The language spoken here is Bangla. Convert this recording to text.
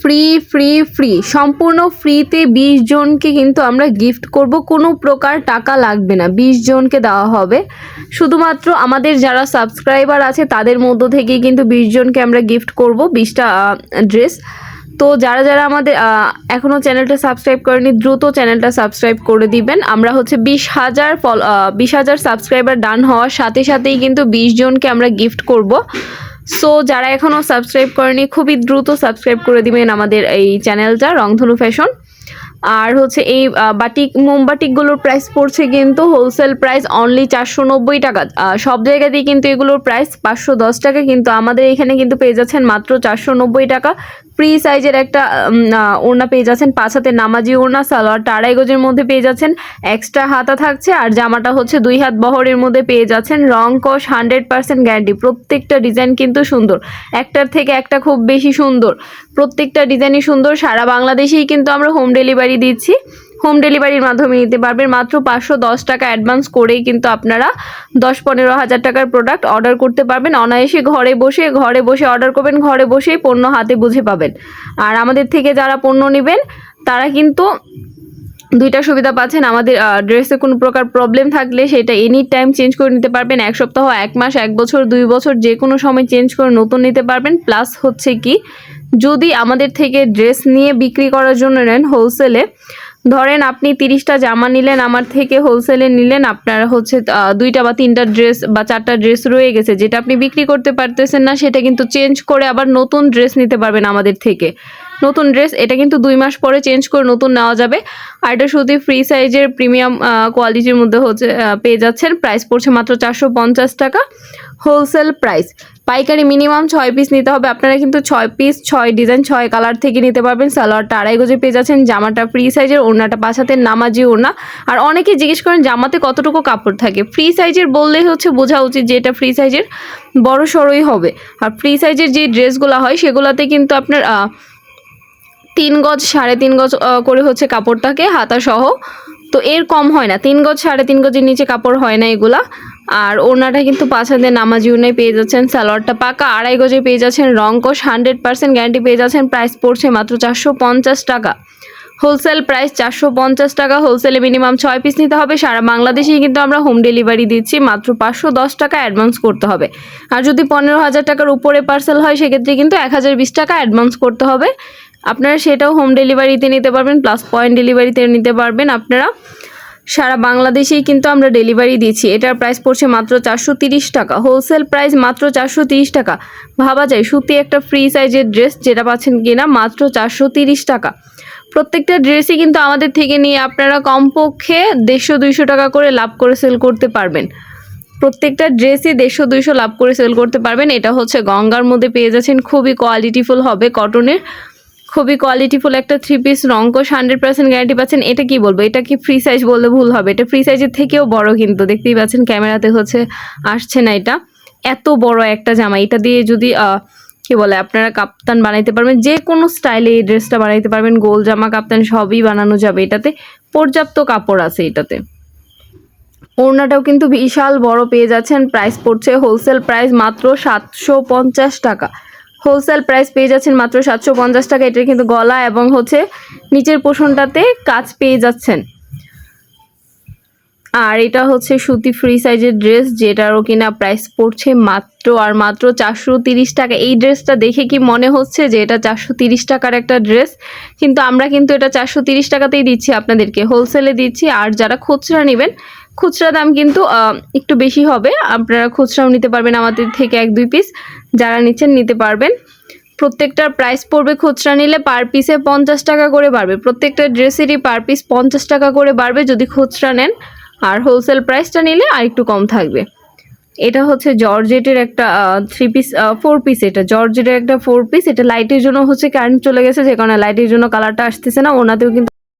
ফ্রি ফ্রি ফ্রি সম্পূর্ণ ফ্রিতে বিশ জনকে কিন্তু আমরা গিফট করব। কোনো প্রকার টাকা লাগবে না। বিশ জনকে দেওয়া হবে। শুধুমাত্র আমাদের যারা সাবস্ক্রাইবার আছে, তাদের মধ্য থেকেই কিন্তু বিশ জনকে আমরা গিফট করব বিশটা ড্রেস তো যারা যারা আমাদের এখনও চ্যানেলটা সাবস্ক্রাইব করেনি, দ্রুত চ্যানেলটা সাবস্ক্রাইব করে দিবেন। আমরা হচ্ছে বিশ হাজার ফল বিশ হাজার সাবস্ক্রাইবার ডান হওয়ার সাথে, সাথেই কিন্তু বিশ জনকে আমরা গিফট করব। সো যারা এখনও সাবস্ক্রাইব করেনি, খুবই দ্রুত সাবস্ক্রাইব করে দিবেন আমাদের এই চ্যানেলটা রংধনু ফ্যাশন আর হচ্ছে এই বাটিক, মোমবাটিকগুলোর প্রাইস পড়ছে কিন্তু হোলসেল প্রাইস অনলি চারশো নব্বই টাকা। সব জায়গাতেই কিন্তু এগুলোর প্রাইস পাঁচশো দশ টাকা, কিন্তু আমাদের এখানে কিন্তু পেয়ে যাচ্ছেন মাত্র চারশো নব্বই টাকা। ফ্রি সাইজের একটা ওড়না পেয়ে যাচ্ছেন। পাঁচ হাতে নামাজি ওড়না, সালোয়ার আড়াই গজের মধ্যে পেয়ে যাচ্ছেন। এক্সট্রা হাতা থাকছে আর জামাটা হচ্ছে দুই হাত বহরের মধ্যে পেয়ে যাচ্ছেন। রং কষ হান্ড্রেড পার্সেন্ট গ্যারান্টি। প্রত্যেকটা ডিজাইন কিন্তু সুন্দর। একটার থেকে একটা খুব বেশি সুন্দর। প্রত্যেকটা ডিজাইনই সুন্দর। সারা বাংলাদেশেই কিন্তু আমরা হোম ডেলিভারি দিচ্ছি। হোম ডেলিভারির মাধ্যমে নিতে পারবেন। মাত্র পাঁচশো দশ টাকা অ্যাডভান্স করেই কিন্তু আপনারা দশ পনেরো হাজার টাকার প্রোডাক্ট অর্ডার করতে পারবেন। অনায়াসে ঘরে বসে ঘরে বসে অর্ডার করবেন, ঘরে বসেই পণ্য হাতে বুঝে পাবেন। আর আমাদের থেকে যারা পণ্য নেবেন, তারা কিন্তু দুইটা সুবিধা পাচ্ছেন। আমাদের ড্রেসে কোনো প্রকার প্রবলেম থাকলে সেটা এনি টাইম চেঞ্জ করে নিতে পারবেন। এক সপ্তাহ, এক মাস, এক বছর, দুই বছর যে কোনো সময় চেঞ্জ করে নতুন নিতে পারবেন। প্লাস হচ্ছে কি, যদি আমাদের থেকে ড্রেস নিয়ে বিক্রি করার জন্য নেন হোলসেলে ধরেন আপনি তিরিশটা জামা নিলেন, আমার থেকে হোলসেলে নিলেন, আপনার হচ্ছে দুইটা বা তিনটা ড্রেস বা চারটা ড্রেস রয়ে গেছে, যেটা আপনি বিক্রি করতে পারতেছেন না, সেটা কিন্তু চেঞ্জ করে আবার নতুন ড্রেস নিতে পারবেন আমাদের থেকে। নতুন ড্রেস এটা কিন্তু দুই মাস পরে চেঞ্জ করে নতুন নেওয়া যাবে। আর এটা শুধু ফ্রি সাইজের প্রিমিয়াম কোয়ালিটির মধ্যে হচ্ছে পেয়ে যাচ্ছেন। প্রাইস পড়ছে মাত্র চারশো পঞ্চাশ টাকা। হোলসেল প্রাইস পাইকারি মিনিমাম ছয় পিস নিতে হবে। আপনারা কিন্তু ছয় পিস ছয় ডিজাইন ছয় কালার থেকে নিতে পারবেন। সালোয়ারটা আড়াই গজে পেয়ে যাচ্ছেন। জামাটা ফ্রি সাইজের ওড়নাটা হাতের নামাজি ওড়না। আর অনেকে জিজ্ঞেস করেন, জামাতে কতটুকু কাপড় থাকে? ফ্রি সাইজের বললেই হচ্ছে বোঝা উচিত যে এটা ফ্রি সাইজের বড় সড়োই হবে। আর ফ্রি সাইজের যে ড্রেসগুলো হয়, সেগুলোতে কিন্তু আপনার তিন গজ, সাড়ে তিন গজ করে হচ্ছে কাপড় থাকে হাতা সহ তো এর কম হয় না। তিন গজ, সাড়ে তিন গজের নিচে কাপড় হয় না এগুলা। আর ওনাটা কিন্তু পাঁচ হাতের নামাজি উনায় পেয়ে যাচ্ছেন, সালোয়ারটা পাকা। আড়াই গজে পেয়ে যাচ্ছেন রংকশ হান্ড্রেড পার্সেন্ট গ্যারান্টি পেয়ে যাচ্ছেন প্রাইস পড়ছে মাত্র চারশো পঞ্চাশ টাকা। হোলসেল প্রাইস চারশো পঞ্চাশ টাকা হোলসেলে মিনিমাম ছয় পিস নিতে হবে। সারা বাংলাদেশেই কিন্তু আমরা হোম ডেলিভারি দিচ্ছি, মাত্র পাঁচশো দশ টাকা অ্যাডভান্স করতে হবে। আর যদি পনেরো হাজার টাকার উপরে পার্সেল হয়, সেক্ষেত্রে কিন্তু এক হাজার বিশ টাকা অ্যাডভান্স করতে হবে। আপনারা সেটাও হোম ডেলিভারিতে নিতে পারবেন প্লাস পয়েন্ট ডেলিভারিতে নিতে পারবেন আপনারা। সারা বাংলাদেশেই কিন্তু আমরা ডেলিভারি দিচ্ছি। এটার প্রাইস পড়ছে মাত্র চারশো টাকা। হোলসেল প্রাইস মাত্র চারশো টাকা। ভাবা যায়, সুতি একটা ফ্রি সাইজের ড্রেস যেটা পাচ্ছেন কিনা, মাত্র চারশো টাকা। প্রত্যেকটা ড্রেসই কিন্তু আমাদের থেকে নিয়ে আপনারা কমপক্ষে দেড়শো দুইশো টাকা করে লাভ করে সেল করতে পারবেন। প্রত্যেকটা ড্রেসই দেড়শো দুইশো লাভ করে সেল করতে পারবেন। এটা হচ্ছে গঙ্গার মধ্যে পেয়ে যাচ্ছেন, খুবই কোয়ালিটিফুল হবে কটনের খুবই কোয়ালিটিফুল একটা থ্রি পিস রঙ্কশ হান্ড্রেড পার্সেন্ট গ্যারান্টি পাচ্ছেন। এটা কি বলব? এটা কি ফ্রি সাইজ বললে ভুল হবে? এটা ফ্রি সাইজের থেকেও বড় কিন্তু। দেখতেই পাচ্ছেন ক্যামেরাতে হচ্ছে, আসছে না এটা। এত বড় একটা জামা। এটা দিয়ে যদি কি বলে, আপনারা কাপ্তান বানাইতে পারবেন, যে কোনো স্টাইলে এই ড্রেসটা বানাইতে পারবেন। গোল জামা, কাপ্তান সবই বানানো যাবে এটাতে। পর্যাপ্ত কাপড় আছে এটাতে। ওড়নাটাও কিন্তু বিশাল বড় পেয়ে যাচ্ছেন। প্রাইস পড়ছে হোলসেল প্রাইস মাত্র সাতশো পঞ্চাশ টাকা। হোলসেল প্রাইস পেয়ে যাচ্ছেন মাত্র সাতশো পঞ্চাশ টাকা। এটার কিন্তু গলা এবং হচ্ছে নিচের পোষণটাতে কাজ পেয়ে যাচ্ছেন। আর এটা হচ্ছে সুতি ফ্রি সাইজের ড্রেস যেটারও কিনা প্রাইস পড়ছে মাত্র আর মাত্র চারশো তিরিশ টাকা। এই ড্রেসটা দেখে কি মনে হচ্ছে যে এটা চারশো তিরিশ টাকার একটা ড্রেস কিন্তু আমরা কিন্তু এটা চারশো তিরিশ টাকাতেই দিচ্ছি আপনাদেরকে। হোলসেলে দিচ্ছি, আর যারা খুচরা নেবেন খুচরা দাম কিন্তু একটু বেশি হবে। আপনারা খুচরাও নিতে পারবেন আমাদের থেকে এক, দুই পিস যারা নিচ্ছেন নিতে পারবেন। প্রত্যেকটার প্রাইস পড়বে খুচরা নিলে পার পিসে পঞ্চাশ টাকা করে বাড়বে। প্রত্যেকটা ড্রেসেরই পার পিস পঞ্চাশ টাকা করে বাড়বে যদি খুচরা নেন। আর হোলসেল প্রাইসটা নিলে আর একটু কম থাকবে। এটা হচ্ছে জর্জেটের একটা থ্রি পিস ফোর পিস এটা। জর্জেটের একটা ফোর পিস এটা লাইটের জন্য হচ্ছে কারেন্ট চলে গেছে, যে কারণে লাইটের জন্য কালারটা আসতেছে না। ওনাতেও কিন্তু